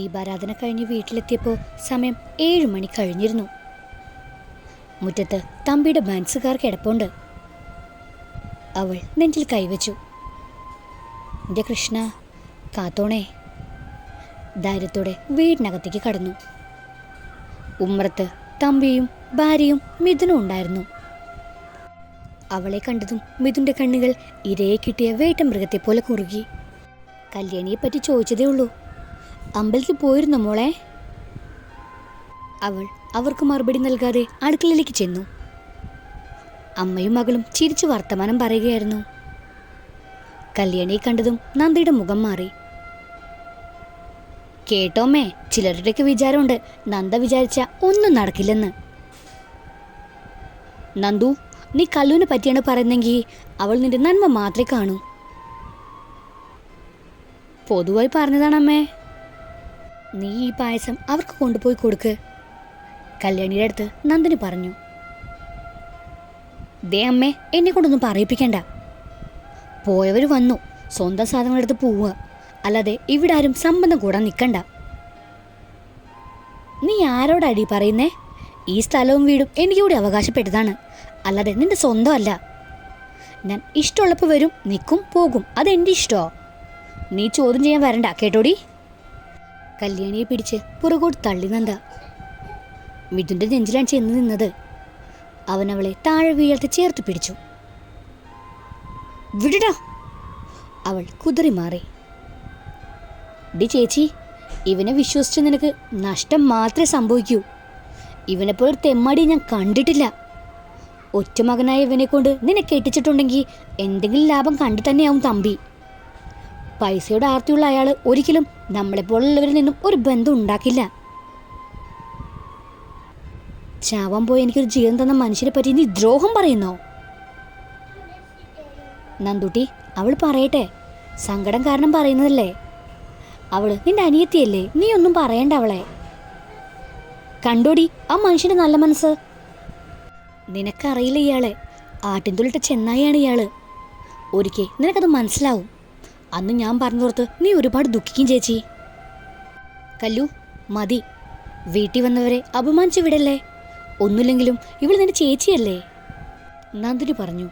ദീപാരാധന കഴിഞ്ഞ് വീട്ടിലെത്തിയപ്പോൾ സമയം ഏഴ് മണി കഴിഞ്ഞിരുന്നു. മുറ്റത്ത് തമ്പിയുടെ ബാൻസുകാർ കിടപ്പുണ്ട്. അവൾ നെഞ്ചിൽ കൈവച്ചു. എന്റെ കൃഷ്ണ കാത്തോണേ. ധൈര്യത്തോടെ വീടിനകത്തേക്ക് കടന്നു. ഉമ്മറത്ത് തമ്പിയും ഭാര്യയും മിഥുനും ഉണ്ടായിരുന്നു. അവളെ കണ്ടതും മിഥുന്റെ കണ്ണുകൾ ഇരയെ കിട്ടിയ വേട്ട മൃഗത്തെ പോലെ കുറുകി. കല്യാണിയെ പറ്റി ചോദിച്ചതേ ഉള്ളൂ. അമ്പലത്തിൽ പോയിരുന്നോ മോളെ. അവൾ അവർക്ക് മറുപടി നൽകാതെ അടുക്കളയിലേക്ക് ചെന്നു. അമ്മയും മകളും ചിരിച്ചു വർത്തമാനം പറയുകയായിരുന്നു. കല്യാണിയെ കണ്ടതും നന്ദിയുടെ മുഖം മാറി. കേട്ടോമ്മേ ചിലരുടെയൊക്കെ വിചാരമുണ്ട് നന്ദ വിചാരിച്ച ഒന്നും നടക്കില്ലെന്ന്. നന്ദു നീ കല്ലുവിനെ പറ്റിയാണ് പറയുന്നെങ്കിൽ അവൾ നിന്റെ നന്മ മാത്രമേ കാണൂ. പൊതുവായി പറഞ്ഞതാണമ്മേ നീ ഈ പായസം അവർക്ക് കൊണ്ടുപോയി കൊടുക്ക്. കല്യാണിയുടെ അടുത്ത് നന്ദിനി പറഞ്ഞു. ദേ അമ്മേ എന്നെ കൊണ്ടൊന്നും പറയിപ്പിക്കണ്ട. പോയവർ വന്നു സ്വന്തം സാധനങ്ങളെടുത്ത് പോവുക. അല്ലാതെ ഇവിടെ ആരും സംബന്ധം കൂടാൻ നിൽക്കണ്ട നീ ആരോടടി പറയുന്നേ? ഈ സ്ഥലവും വീടും എനിക്ക് കൂടി അവകാശപ്പെട്ടതാണ്. അല്ലാതെ നിന്റെ സ്വന്തം അല്ല ഞാൻ ഇഷ്ടമുള്ളപ്പോൾ വരും നിൽക്കും പോകും. അതെന്റെ ഇഷ്ടമോ നീ ചോദ്യം ചെയ്യാൻ വരണ്ട കേട്ടോടി കല്യാണിയെ പിടിച്ച് പുറകോട്ട് തള്ളി നന്ദ. മിഥുന്റെ നെഞ്ചിലാണ് ചെന്ന് നിന്നത്. അവൻ അവളെ താഴെ വീഴത്ത് ചേർത്ത് പിടിച്ചു. വിടടാ! അവൾ കുതിറി മാറി. ഡി ചേച്ചി ഇവനെ വിശ്വസിച്ച് നിനക്ക് നഷ്ടം മാത്രമേ സംഭവിക്കൂ. ഇവനെപ്പോലെ ഒരു തെമ്മാടി ഞാൻ കണ്ടിട്ടില്ല. ഒറ്റ മകനായ ഇവനെ കൊണ്ട് നിന്നെ കെട്ടിച്ചിട്ടുണ്ടെങ്കിൽ എന്തെങ്കിലും ലാഭം കണ്ടു തന്നെയാവും തമ്പി. പൈസയുടെ ആർത്തിയുള്ള അയാൾ ഒരിക്കലും നമ്മളെപ്പോലുള്ളവരിൽ നിന്നും ഒരു ബന്ധം ഉണ്ടാക്കില്ല. ചാവാൻ പോയി എനിക്കൊരു ജീവൻ തന്ന മനുഷ്യരെ പറ്റി നീ ദ്രോഹം പറയുന്നോ? നന്ദുട്ടി അവൾ പറയട്ടെ. സങ്കടം കാരണം പറയുന്നതല്ലേ? അവൾ നിന്റെ അനിയത്തിയല്ലേ? നീ ഒന്നും പറയണ്ട അവളെ. കണ്ടോടി ആ മനുഷ്യന്റെ നല്ല മനസ്സ്. നിനക്കറിയില്ല ഇയാളെ. ആട്ടിൻതുള്ളിട്ട ചെന്നായാണ് ഇയാൾ. ഒരിക്കൽ നിനക്കത് മനസ്സിലാവും. അന്ന് ഞാൻ പറഞ്ഞോർത്ത് നീ ഒരുപാട് ദുഃഖിക്കും ചേച്ചി. കല്ലു മതി. വീട്ടിൽ വന്നവരെ അപമാനിച്ചു വിടല്ലേ? ഒന്നുമില്ലെങ്കിലും ഇവൾ നിന്റെ ചേച്ചിയല്ലേ? നന്ദിനി പറഞ്ഞു.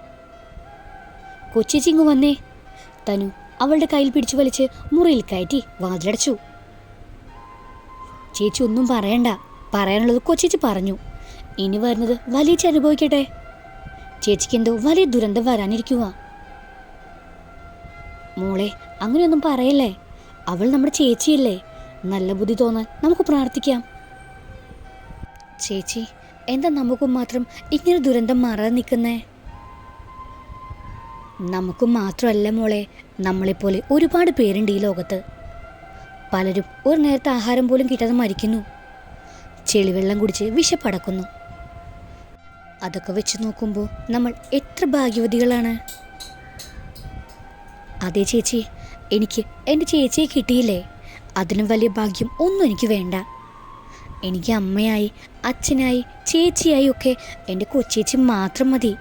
കൊച്ചേച്ചിങ്ങു വന്നേ. തനു അവളുടെ കയ്യിൽ പിടിച്ചു വലിച്ച് മുറിയിൽ കയറ്റി വാതിലടച്ചു. ചേച്ചി ഒന്നും പറയണ്ട. പറയാനുള്ളത് കൊച്ചേച്ചി പറഞ്ഞു. ഇനി വരുന്നത് വലിയ അനുഭവിക്കട്ടെ. ചേച്ചിക്ക് എന്തോ വലിയ ദുരന്തം വരാനിരിക്കുക മോളെ അങ്ങനെയൊന്നും പറയല്ലേ? അവൾ നമ്മുടെ ചേച്ചിയല്ലേ. നല്ല ബുദ്ധി തോന്നാൻ നമുക്ക് പ്രാർത്ഥിക്കാം. ചേച്ചി എന്താ നമുക്കും മാത്രം ഇങ്ങനെ ദുരന്തം മാറാതെ നിൽക്കുന്നേ? നമുക്കും മാത്രമല്ല മോളെ നമ്മളെപ്പോലെ ഒരുപാട് പേരുണ്ട് ഈ ലോകത്ത്. പലരും ഒരു നേരത്തെ ആഹാരം പോലും കിട്ടാതെ മരിക്കുന്നു. ചെളിവെള്ളം കുടിച്ച് വിശപ്പടക്കുന്നു. അതൊക്കെ വെച്ച് നോക്കുമ്പോൾ നമ്മൾ എത്ര ഭാഗ്യവതികളാണ്. അതെ ചേച്ചി എനിക്ക് എന്റെ ചേച്ചിയെ കിട്ടിയില്ലേ? അതിലും വലിയ ഭാഗ്യം ഒന്നും എനിക്ക് വേണ്ട. എനിക്ക് അമ്മയായി അച്ഛനായി ചേച്ചിയായി ഒക്കെ എന്റെ കൊച്ചേച്ചി മാത്രം മതി.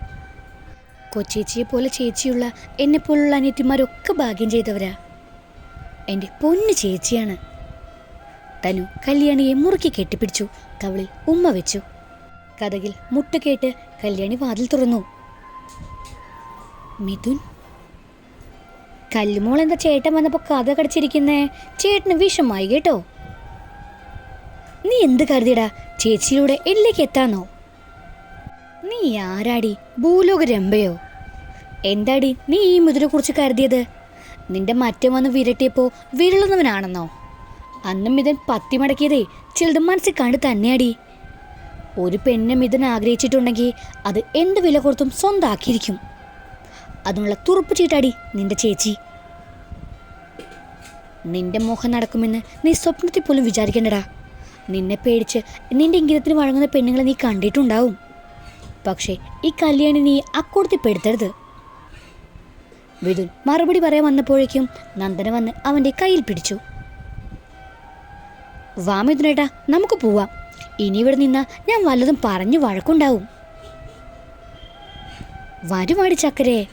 കൊച്ചേച്ചിയെ പോലെ ചേച്ചിയുള്ള എന്നെ പോലുള്ള അനിയത്തിമാരൊക്കെ ഭാഗ്യം ചെയ്തവരാ. എന്റെ പൊന്നു ചേച്ചിയാണ്. തനു കല്യാണിയെ മുറുക്കി കെട്ടിപ്പിടിച്ചു കവളിൽ ഉമ്മ വെച്ചു. കഥകിൽ മുട്ട കേട്ട് കല്യാണി വാതിൽ തുറന്നു. മിഥുൻ കല്ലുമോൾ എന്താ ചേട്ടൻ വന്നപ്പോൾ കഥ കടിച്ചിരിക്കുന്നേ? ചേട്ടന് വിഷമായി കേട്ടോ. നീ എന്ത് കരുതിടാ ചേച്ചിയിലൂടെ എല്ലേക്ക് എത്താന്നോ? നീ ആരാടി? ഭൂലോക രമ്പയോ? എന്താടി നീ ഈ മുതിരെ കുറിച്ച് കരുതിയത്? നിന്റെ മറ്റം വന്ന് വിരട്ടിയപ്പോ വിരളുന്നവനാണെന്നോ? അന്നും ഇതൻ പത്തി മടക്കിയതേ ചിലത് മനസ്സിൽ കണ്ട് തന്നെയാടി. ഒരു പെണ്ണെ മിഥൻ ആഗ്രഹിച്ചിട്ടുണ്ടെങ്കിൽ അത് എന്ത് വില കൊടുത്തും സ്വന്തമാക്കിയിരിക്കും അതിനുള്ള തുറുപ്പ് ചീട്ടാടി നിന്റെ ചേച്ചി. നിന്റെ മോഹം നടക്കുമെന്ന് നീ സ്വപ്നത്തിൽ പോലും വിചാരിക്കണ്ടടാ. നിന്നെ പേടിച്ച് നിന്റെ ഇംഗിതത്തിന് വഴങ്ങുന്ന പെണ്ണുങ്ങളെ നീ കണ്ടിട്ടുണ്ടാവും. പക്ഷേ ഈ കല്യാണി നീ അക്കൂടത്തിൽ പെടുത്തരുത്. വിതുൻ മറുപടി പറയാൻ വന്നപ്പോഴേക്കും നന്ദന വന്ന് അവന്റെ കയ്യിൽ പിടിച്ചു. വാ മിഥുനേട്ടാ നമുക്ക് പോവാം. ഇനി ഇവിടെ നിന്നാ ഞാൻ വല്ലതും പറഞ്ഞു വഴക്കുണ്ടാവും. വരുവാടി ചക്കരേ.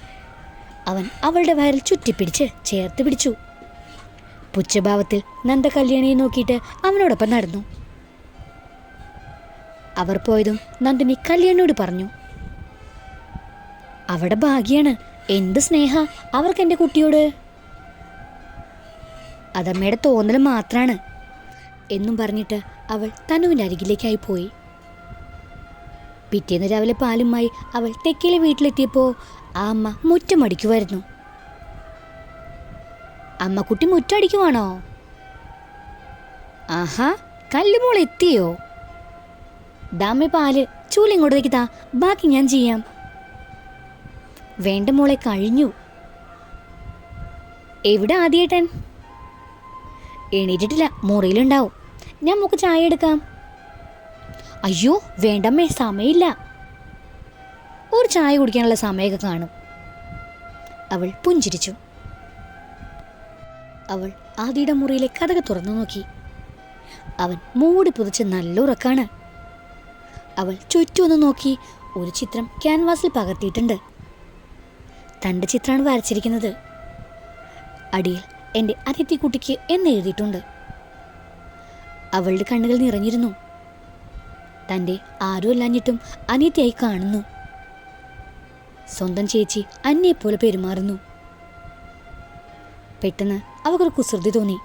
അവൻ അവളുടെ വയറിൽ ചുറ്റിപ്പിടിച്ച് ചേർത്ത് പിടിച്ചു. പുച്ഛഭാവത്തിൽ നന്ദ കല്യാണിയെ നോക്കിയിട്ട് അവനോടൊപ്പം നടന്നു. അവർ പോയതും നന്ദിനി കല്യാണിയോട് പറഞ്ഞു അവിടെ ഭാഗ്യാണ്. എന്ത് സ്നേഹ? അവർക്ക് എന്റെ കുട്ടിയോട്? അതമ്മയുടെ തോന്നൽ മാത്രാണ് എന്നും പറഞ്ഞിട്ട് അവൾ തനുവിന്റെ അരികിലേക്കായി പോയി. പിറ്റേന്ന് രാവിലെ പാലുമായി അവൾ തെക്കിലെ വീട്ടിലെത്തിയപ്പോൾ ആ അമ്മ മുറ്റമടിക്കുമായിരുന്നു അമ്മക്കുട്ടി മുറ്റടിക്കുവാണോ? ആഹാ കല്ലുമോൾ എത്തിയോ? ദാമേ പാൽ ചൂലിങ്ങോട്ടേക്ക് താ ബാക്കി ഞാൻ ചെയ്യാം. വേണ്ട മോളെ കഴിഞ്ഞു. എവിടെ ആദ്യേട്ടൻ? എണീറ്റിട്ടില്ല മുറിയിലുണ്ടാവും. ഞാൻ മുക്ക് ചായ എടുക്കാം. അയ്യോ വേണ്ടമ്മേ സമയമില്ല. ഒരു ചായ കുടിക്കാനുള്ള സമയമൊക്കെ കാണും. അവൾ പുഞ്ചിരിച്ചു. അവൾ ആദിയുടെ മുറിയിലെ കഥക തുറന്നു നോക്കി. അവൻ മൂടി പുതച്ച് നല്ല ഉറക്കാണ്. അവൾ ചുറ്റുമൊന്ന് നോക്കി ഒരു ചിത്രം ക്യാൻവാസിൽ പകർത്തിയിട്ടുണ്ട്. തന്റെ ചിത്രമാണ് വരച്ചിരിക്കുന്നത്. അടിയിൽ എന്റെ അതിഥി അതിഥിക്കുട്ടിക്ക് എന്ന് എഴുതിയിട്ടുണ്ട്. അവളുടെ കണ്ണുകൾ നിറഞ്ഞിരുന്നു. തന്റെ ആരുമല്ലാഞ്ഞിട്ടും അനിയത്തിയായി കാണുന്നു. സ്വന്തം ചേച്ചി അന്നയെപ്പോലെ പെരുമാറുന്നു. പെട്ടെന്ന് അവക്കൊരു കുസൃതി തോന്നി.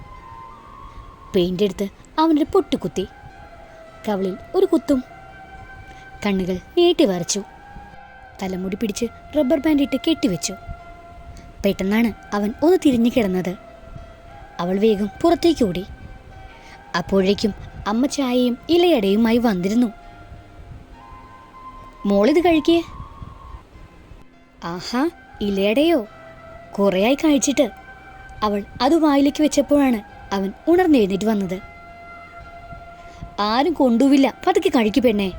പെയിന്റ് എടുത്ത് അവനൊരു പൊട്ടിക്കുത്തി കവളിൽ ഒരു കുത്തും. കണ്ണുകൾ നീട്ടി വരച്ചു. തലമുടി പിടിച്ച് റബ്ബർ ബാൻഡ് ഇട്ട് കെട്ടിവെച്ചു പെട്ടെന്നാണ് അവൻ ഒന്ന് തിരിഞ്ഞു കിടന്നത്. അവൾ വേഗം പുറത്തേക്ക് ഓടി. അപ്പോഴേക്കും അമ്മ ചായയും ഇലയടയുമായി വന്നിരുന്നു. മോളിത് കഴിക്കേ ആഹാ ഇലയടയോ? കുറേയായി കഴിച്ചിട്ട് അവൾ അത് വായിലേക്ക് വെച്ചപ്പോഴാണ് അവൻ ഉണർന്നെഴുന്നേറ്റ് വന്നത്. ആരും കൊണ്ടുവില്ല. പതുക്കെ കഴിക്കു പെണ്ണേ.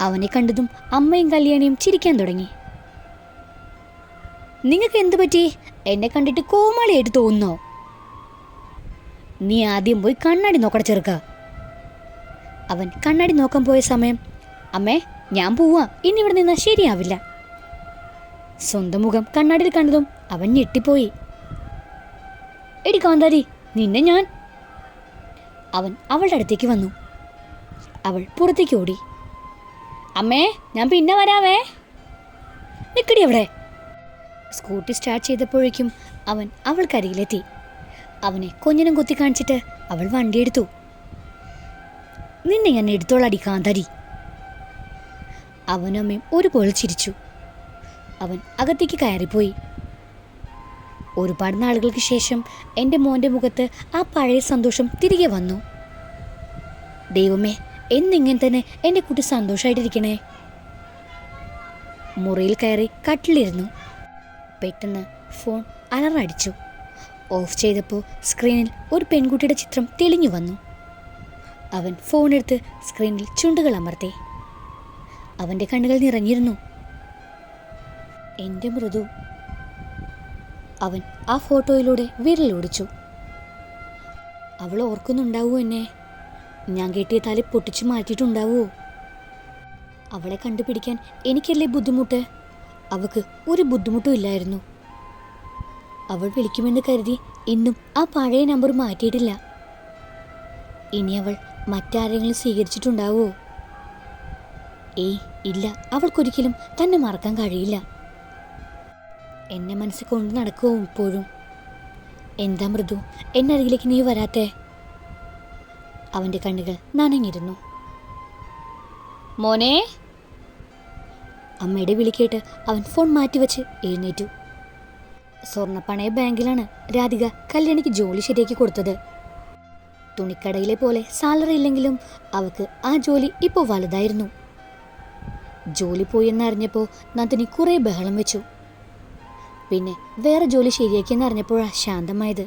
അവനെ കണ്ടതും അമ്മയും കല്യാണിയും ചിരിക്കാൻ തുടങ്ങി. നിങ്ങൾക്ക് എന്ത് പറ്റി? എന്നെ കണ്ടിട്ട് കോമാളിയായിട്ട് തോന്നുന്നോ? നീ ആദ്യം പോയി കണ്ണാടി നോക്കട ചെറുക്ക. അവൻ കണ്ണാടി നോക്കാൻ പോയ സമയം അമ്മേ ഞാൻ പോവാ. ഇനി ഇവിടെ നിന്നാ ശരിയാവില്ല. സ്വന്തം മുഖം കണ്ണാടിയിൽ കണ്ടതും അവൻ ഞെട്ടിപ്പോയി. എടി കാന്താരി നിന്നെ ഞാൻ. അവൻ അവളുടെ അടുത്തേക്ക് വന്നു. അവൾ പുറത്തേക്ക് ഓടി. അമ്മേ ഞാൻ പിന്നെ വരാമേ നിക്കടി അവിടെ. സ്കൂട്ടി സ്റ്റാർട്ട് ചെയ്തപ്പോഴേക്കും അവൻ അവൾക്കരികിലെത്തി അവനെ കൊഞ്ഞനം കുത്തി കാണിച്ചിട്ട് അവൾ വണ്ടിയെടുത്തു നിന്നെ ഞാൻ എടുത്തോളടി കാന്താരി. അവനമ്മയും ഒരുപോലെ ചിരിച്ചു. അവൻ അകത്തേക്ക് കയറിപ്പോയി. ഒരുപാട് നാളുകൾക്ക് ശേഷം എന്റെ മോന്റെ മുഖത്ത് ആ പഴയ സന്തോഷം തിരികെ വന്നു. ദൈവമേ എന്നിങ്ങനെ തന്നെ എന്റെ കുട്ടി സന്തോഷമായിട്ടിരിക്കണേ മുറിയിൽ കയറി കട്ടിലിരുന്നു. പെട്ടെന്ന് ഫോൺ അലറടിച്ചു. ഓഫ് ചെയ്തപ്പോൾ സ്ക്രീനിൽ ഒരു പെൺകുട്ടിയുടെ ചിത്രം തെളിഞ്ഞു വന്നു. അവൻ ഫോണെടുത്ത് സ്ക്രീനിൽ ചുണ്ടുകൾ അമർത്തി. അവന്റെ കണ്ണുകൾ നിറഞ്ഞിരുന്നു. എന്റെ മൃദു അവൻ ആ ഫോട്ടോയിലൂടെ വിരലോടിച്ചു. അവൾ ഓർക്കുന്നുണ്ടാവൂ എന്നെ? ഞാൻ കെട്ടിയ തല പൊട്ടിച്ചു മാറ്റിയിട്ടുണ്ടാവോ? അവളെ കണ്ടുപിടിക്കാൻ എനിക്കല്ലേ ബുദ്ധിമുട്ട്? അവക്ക് ഒരു ബുദ്ധിമുട്ടും ഇല്ലായിരുന്നു. അവൾ വിളിക്കുമെന്ന് കരുതി ഇന്നും ആ പഴയ നമ്പർ മാറ്റിയിട്ടില്ല. ഇനി അവൾ മറ്റാരെങ്കിലും സ്വീകരിച്ചിട്ടുണ്ടാവോ? ഏയ് ഇല്ല. അവൾക്കൊരിക്കലും തന്നെ മറക്കാൻ കഴിയില്ല. എന്നെ മനസ്സിൽ കൊണ്ട് നടക്കുമോ ഇപ്പോഴും? എന്താ മൃദു എന്നരികിലേക്ക് നീ വരാത്തേ? അവന്റെ കണ്ണുകൾ നനഞ്ഞിരുന്നു. മോനെ? അമ്മയുടെ വിളി കേട്ട് അവൻ ഫോൺ മാറ്റിവെച്ച് എഴുന്നേറ്റു. സ്വർണപ്പണയ ബാങ്കിലാണ് രാധിക കല്യാണിക്ക് ജോലി ശരിയാക്കി കൊടുത്തത്. തുണിക്കടയിലെ പോലെ സാലറി ഇല്ലെങ്കിലും അവൾക്ക് ആ ജോലി ഇപ്പോൾ വലുതായിരുന്നു. ജോലി പോയി എന്നറിഞ്ഞപ്പോൾ നന്ദിനി കുറേ ബഹളം വെച്ചു. പിന്നെ വേറെ ജോലി ശരിയാക്കിയെന്ന് അറിഞ്ഞപ്പോഴാണ് ശാന്തമായത്.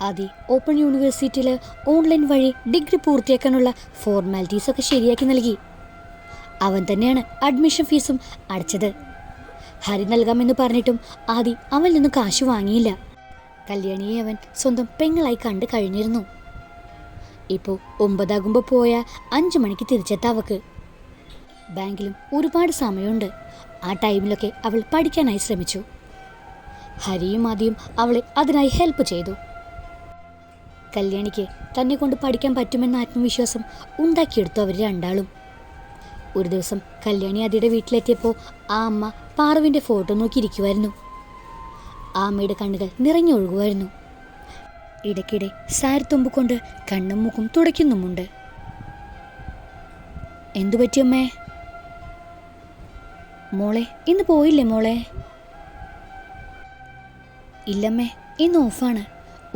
അതെ ഓപ്പൺ യൂണിവേഴ്സിറ്റിയിൽ ഓൺലൈൻ വഴി ഡിഗ്രി പൂർത്തിയാക്കാനുള്ള ഫോർമാലിറ്റീസൊക്കെ ശരിയാക്കി നൽകി. അവൻ തന്നെയാണ് അഡ്മിഷൻ ഫീസും അടച്ചത്. ഹരി നൽകാമെന്ന് പറഞ്ഞിട്ടും ആദി അവനിൽ നിന്ന് കാശ് വാങ്ങിയില്ല. കല്യാണിയെ അവൻ സ്വന്തം പെങ്ങളായി കണ്ടു കഴിഞ്ഞിരുന്നു. ഇപ്പോൾ ഒമ്പതാകുമ്പോൾ പോയ അഞ്ചു മണിക്ക് തിരിച്ചെത്താം അവക്ക്. ബാങ്കിലും ഒരുപാട് സമയമുണ്ട്. ആ ടൈമിലൊക്കെ അവൾ പഠിക്കാനായി ശ്രമിച്ചു. ഹരിയും ആദ്യം അവളെ അതിനായി ഹെൽപ്പ് ചെയ്തു. കല്യാണിക്ക് തന്നെ കൊണ്ട് പഠിക്കാൻ പറ്റുമെന്ന ആത്മവിശ്വാസം ഉണ്ടാക്കിയെടുത്തു അവർ രണ്ടാളും. ഒരു ദിവസം കല്യാണി അതിയുടെ വീട്ടിലെത്തിയപ്പോൾ ആ അമ്മ പാറുവിന്റെ ഫോട്ടോ നോക്കിയിരിക്കുമായിരുന്നു ആ അമ്മയുടെ കണ്ണുകൾ നിറഞ്ഞൊഴുകുമായിരുന്നു ഇടയ്ക്കിടെ സാരിത്തുമ്പ് കൊണ്ട് കണ്ണും മുഖം തുടയ്ക്കുന്നുമുണ്ട്. എന്തു പറ്റിയമ്മേ മോളെ ഇന്ന് പോയില്ലേ മോളെ? ഇല്ലമ്മേ ഇന്ന് ഓഫാണ്.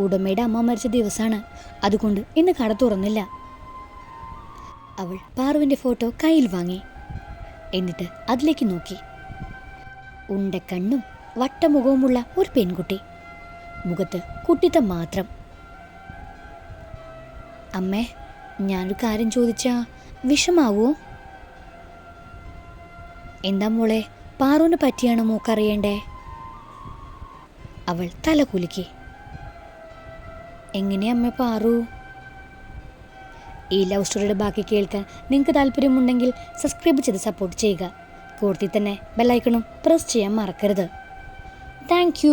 ഉടമയുടെ അമ്മ മരിച്ച ദിവസമാണ് അതുകൊണ്ട് ഇന്ന് കട തുറന്നില്ല. അവൾ പാറുവിന്റെ ഫോട്ടോ കയ്യിൽ വാങ്ങി. എന്നിട്ട് അതിലേക്ക് നോക്കി. ഉണ്ട കണ്ണും വട്ടമുഖവുമുള്ള ഒരു പെൺകുട്ടി. മുഖത്ത് കുട്ടിത്തം മാത്രം. അമ്മേ ഞാനൊരു കാര്യം ചോദിച്ചാ വിഷമാവോ? എന്താ മോളെ പാറുവിനെ പറ്റിയാണോ മോക്കറിയണ്ടേ അവൾ തല കുലുക്കി. എങ്ങനെ അമ്മ പാറു? ഈ ലവ് സ്റ്റോറിയുടെ ബാക്കി കേൾക്കാൻ നിങ്ങൾക്ക് താല്പര്യമുണ്ടെങ്കിൽ സബ്സ്ക്രൈബ് ചെയ്ത് സപ്പോർട്ട് ചെയ്യുക. കൂടുതൽ തന്നെ ബെല്ലൈക്കണും പ്രസ് ചെയ്യാൻ മറക്കരുത്. താങ്ക്